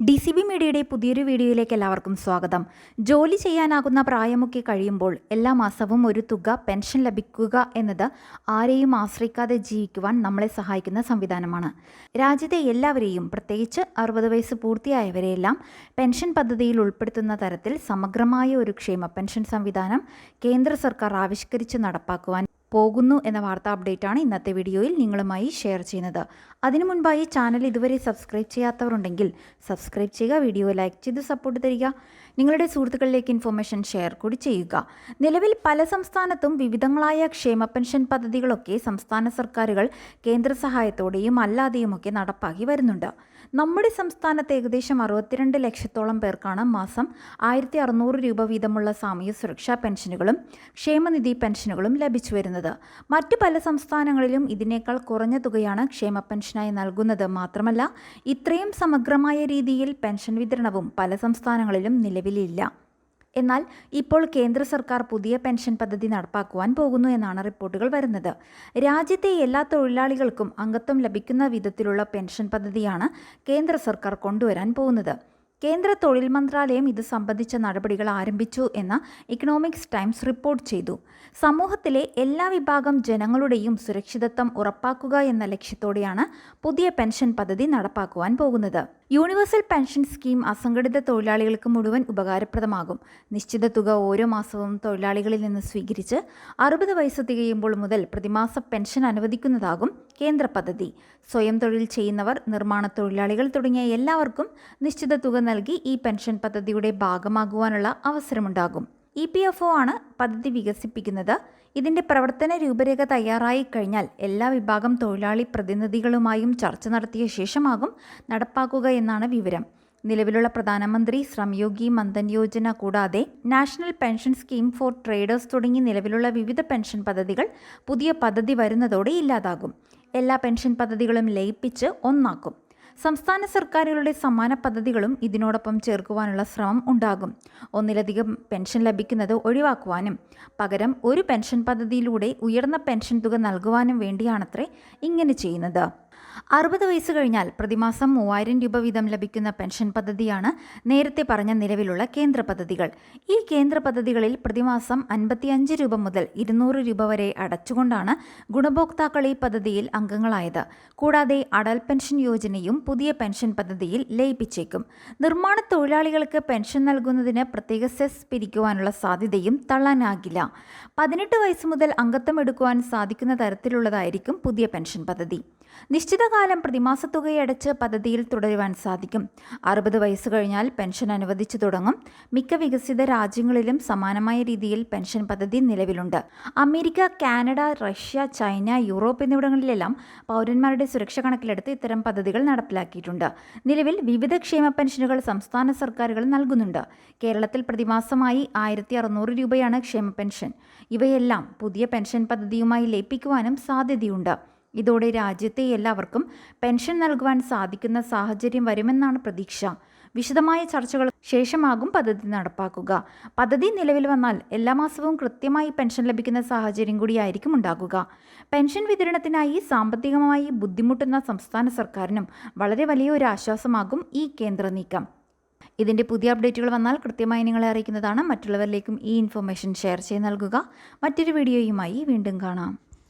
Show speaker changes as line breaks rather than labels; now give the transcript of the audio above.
D C B മീഡിയയുടെ പുതിയൊരു വീഡിയോയിലേക്ക് എല്ലാവർക്കും സ്വാഗതം. ജോലി ചെയ്യാനാകുന്ന പ്രായമൊക്കെ കഴിയുമ്പോൾ എല്ലാ മാസവും ഒരു തുക പെൻഷൻ ലഭിക്കുക എന്നത് ആരെയും ആശ്രയിക്കാതെ ജീവിക്കുവാൻ നമ്മളെ സഹായിക്കുന്ന സംവിധാനമാണ്. രാജ്യത്തെ എല്ലാവരെയും പ്രത്യേകിച്ച് അറുപത് വയസ്സ് പൂർത്തിയായവരെയെല്ലാം പെൻഷൻ പദ്ധതിയിൽ ഉൾപ്പെടുത്തുന്ന തരത്തിൽ സമഗ്രമായ ഒരു ക്ഷേമ പെൻഷൻ സംവിധാനം കേന്ദ്ര സർക്കാർ ആവിഷ്കരിച്ച് നടപ്പാക്കുവാൻ പോകുന്നു എന്ന വാർത്താ അപ്ഡേറ്റാണ് ഇന്നത്തെ വീഡിയോയിൽ നിങ്ങളുമായി ഷെയർ ചെയ്യുന്നത്. അതിനു മുൻപായി ചാനൽ ഇതുവരെ സബ്സ്ക്രൈബ് ചെയ്യാത്തവരുണ്ടെങ്കിൽ സബ്സ്ക്രൈബ് ചെയ്യുക വീഡിയോ ലൈക്ക് ചെയ്ത് സപ്പോർട്ട് തരിക നിങ്ങളുടെ സുഹൃത്തുക്കളിലേക്ക് ഇൻഫർമേഷൻ ഷെയർ കൂടി ചെയ്യുക. നിലവിൽ പല സംസ്ഥാനത്തും വിവിധങ്ങളായ ക്ഷേമ പെൻഷൻ പദ്ധതികളൊക്കെ സംസ്ഥാന സർക്കാരുകൾ കേന്ദ്ര സഹായത്തോടെയും അല്ലാതെയുമൊക്കെ നടപ്പാക്കി വരുന്നുണ്ട്. നമ്മുടെ സംസ്ഥാനത്ത് ഏകദേശം അറുപത്തിരണ്ട് ലക്ഷത്തോളം പേർക്കാണ് മാസം ആയിരത്തി അറുന്നൂറ് രൂപ വീതമുള്ള സാമൂഹ്യ സുരക്ഷാ പെൻഷനുകളും ക്ഷേമനിധി പെൻഷനുകളും ലഭിച്ചു വരുന്നത്. മറ്റു പല സംസ്ഥാനങ്ങളിലും ഇതിനേക്കാൾ കുറഞ്ഞ തുകയാണ് ക്ഷേമ പെൻഷനായി നൽകുന്നത്. മാത്രമല്ല ഇത്രയും സമഗ്രമായ രീതിയിൽ പെൻഷൻ വിതരണവും പല സംസ്ഥാനങ്ങളിലും നിലവിലില്ല. എന്നാൽ ഇപ്പോൾ കേന്ദ്ര സർക്കാർ പുതിയ പെൻഷൻ പദ്ധതി നടപ്പാക്കുവാൻ പോകുന്നു എന്നാണ് റിപ്പോർട്ടുകൾ വരുന്നത്. രാജ്യത്തെ എല്ലാ തൊഴിലാളികൾക്കും അംഗത്വം ലഭിക്കുന്ന വിധത്തിലുള്ള പെൻഷൻ പദ്ധതിയാണ് കേന്ദ്ര സർക്കാർ കൊണ്ടുവരാൻ പോകുന്നത്. കേന്ദ്ര തൊഴിൽ മന്ത്രാലയം ഇത് സംബന്ധിച്ച നടപടികൾ ആരംഭിച്ചു എന്ന ഇക്കണോമിക്സ് ടൈംസ് റിപ്പോർട്ട് ചെയ്തു. സമൂഹത്തിലെ എല്ലാ വിഭാഗം ജനങ്ങളുടെയും സുരക്ഷിതത്വം ഉറപ്പാക്കുക എന്ന ലക്ഷ്യത്തോടെയാണ് പുതിയ പെൻഷൻ പദ്ധതി നടപ്പാക്കുവാൻ പോകുന്നത്. യൂണിവേഴ്സൽ പെൻഷൻ സ്കീം അസംഘടിത തൊഴിലാളികൾക്ക് മുഴുവൻ ഉപകാരപ്രദമാകും. നിശ്ചിത തുക ഓരോ മാസവും തൊഴിലാളികളിൽ നിന്ന് സ്വീകരിച്ച് അറുപത് വയസ്സ് തികയുമ്പോൾ മുതൽ പ്രതിമാസ പെൻഷൻ അനുവദിക്കുന്നതാകും കേന്ദ്ര പദ്ധതി. സ്വയം തൊഴിൽ ചെയ്യുന്നവർ നിർമ്മാണ തൊഴിലാളികൾ തുടങ്ങിയ എല്ലാവർക്കും നിശ്ചിത തുക നൽകി ഈ പെൻഷൻ പദ്ധതിയുടെ ഭാഗമാകുവാനുള്ള അവസരമുണ്ടാകും. ഇ പി എഫ് ഒ ആണ് പദ്ധതി വികസിപ്പിക്കുന്നത്. ഇതിന്റെ പ്രവർത്തന രൂപരേഖ തയ്യാറായി കഴിഞ്ഞാൽ എല്ലാ വിഭാഗം തൊഴിലാളി പ്രതിനിധികളുമായും ചർച്ച നടത്തിയ ശേഷമാകും നടപ്പാക്കുക എന്നാണ് വിവരം. നിലവിലുള്ള പ്രധാനമന്ത്രി ശ്രംയോഗി മന്ദൻ യോജന കൂടാതെ national pension scheme for traders തുടങ്ങി നിലവിലുള്ള വിവിധ പെൻഷൻ പദ്ധതികൾ പുതിയ പദ്ധതി വരുന്നതോടെ ഇല്ലാതാകും. എല്ലാ പെൻഷൻ പദ്ധതികളും ലയിപ്പിച്ച് ഒന്നാക്കും. സംസ്ഥാന സർക്കാരുകളുടെ സമ്മാന പദ്ധതികളും ഇതിനോടൊപ്പം ചേർക്കുവാനുള്ള ശ്രമം ഉണ്ടാകും. ഒന്നിലധികം പെൻഷൻ ലഭിക്കുന്നത് ഒഴിവാക്കുവാനും പകരം ഒരു പെൻഷൻ പദ്ധതിയിലൂടെ ഉയർന്ന പെൻഷൻ തുക നൽകുവാനും വേണ്ടിയാണത്രേ ഇങ്ങനെ ചെയ്യുന്നത്. അറുപത് വയസ്സ് കഴിഞ്ഞാൽ പ്രതിമാസം മൂവായിരം രൂപ വീതം ലഭിക്കുന്ന പെൻഷൻ പദ്ധതിയാണ് നേരത്തെ പറഞ്ഞ നിലവിലുള്ള കേന്ദ്ര പദ്ധതികൾ. ഈ കേന്ദ്ര പദ്ധതികളിൽ പ്രതിമാസം അൻപത്തിയഞ്ച് രൂപ മുതൽ ഇരുന്നൂറ് രൂപ വരെ അടച്ചുകൊണ്ടാണ് ഗുണഭോക്താക്കൾ ഈ പദ്ധതിയിൽ അംഗങ്ങളായത്. കൂടാതെ അടൽ പെൻഷൻ യോജനയും പുതിയ പെൻഷൻ പദ്ധതിയിൽ ലയിപ്പിച്ചേക്കും. നിർമ്മാണ തൊഴിലാളികൾക്ക് പെൻഷൻ നൽകുന്നതിന് പ്രത്യേക സെസ് പിരിക്കുവാനുള്ള സാധ്യതയും തള്ളാനാകില്ല. പതിനെട്ട് വയസ്സ് മുതൽ അംഗത്വം എടുക്കുവാൻ സാധിക്കുന്ന തരത്തിലുള്ളതായിരിക്കും പുതിയ പെൻഷൻ പദ്ധതി. നിശ്ചിത കാലം പ്രതിമാസ തുകയടച്ച് പദ്ധതിയിൽ തുടരുവാൻ സാധിക്കും. അറുപത് വയസ്സ് കഴിഞ്ഞാൽ പെൻഷൻ അനുവദിച്ചു തുടങ്ങും. മിക്ക വികസിത രാജ്യങ്ങളിലും സമാനമായ രീതിയിൽ പെൻഷൻ പദ്ധതി നിലവിലുണ്ട്. America Canada Russia China Europe എന്നിവിടങ്ങളിലെല്ലാം പൗരന്മാരുടെ സുരക്ഷ കണക്കിലെടുത്ത് ഇത്തരം പദ്ധതികൾ നടപ്പിലാക്കിയിട്ടുണ്ട്. നിലവിൽ വിവിധ ക്ഷേമ പെൻഷനുകൾ സംസ്ഥാന സർക്കാരുകൾ നൽകുന്നുണ്ട്. കേരളത്തിൽ പ്രതിമാസമായി ആയിരത്തി അറുന്നൂറ് രൂപയാണ് ക്ഷേമ പെൻഷൻ. ഇവയെല്ലാം പുതിയ പെൻഷൻ പദ്ധതിയുമായി ലയിപ്പിക്കുവാനും സാധ്യതയുണ്ട്. ഇതോടെ രാജ്യത്തെ എല്ലാവർക്കും പെൻഷൻ നൽകുവാൻ സാധിക്കുന്ന സാഹചര്യം വരുമെന്നാണ് പ്രതീക്ഷ. വിശദമായ ചർച്ചകൾ ശേഷമാകും പദ്ധതി നടപ്പാക്കുക. പദ്ധതി നിലവിൽ വന്നാൽ എല്ലാ മാസവും കൃത്യമായി പെൻഷൻ ലഭിക്കുന്ന സാഹചര്യം കൂടിയായിരിക്കും ഉണ്ടാകുക. പെൻഷൻ വിതരണത്തിനായി സാമ്പത്തികമായി ബുദ്ധിമുട്ടുന്ന സംസ്ഥാന സർക്കാരിനും വളരെ വലിയൊരു ആശ്വാസമാകും ഈ കേന്ദ്ര നീക്കം. ഇതിന്റെ പുതിയ അപ്ഡേറ്റുകൾ വന്നാൽ കൃത്യമായി നിങ്ങളെ അറിയിക്കുന്നതാണ്. മറ്റുള്ളവരിലേക്കും ഈ ഇൻഫർമേഷൻ ഷെയർ ചെയ്ത് നൽകുക. മറ്റൊരു വീഡിയോയുമായി വീണ്ടും കാണാം.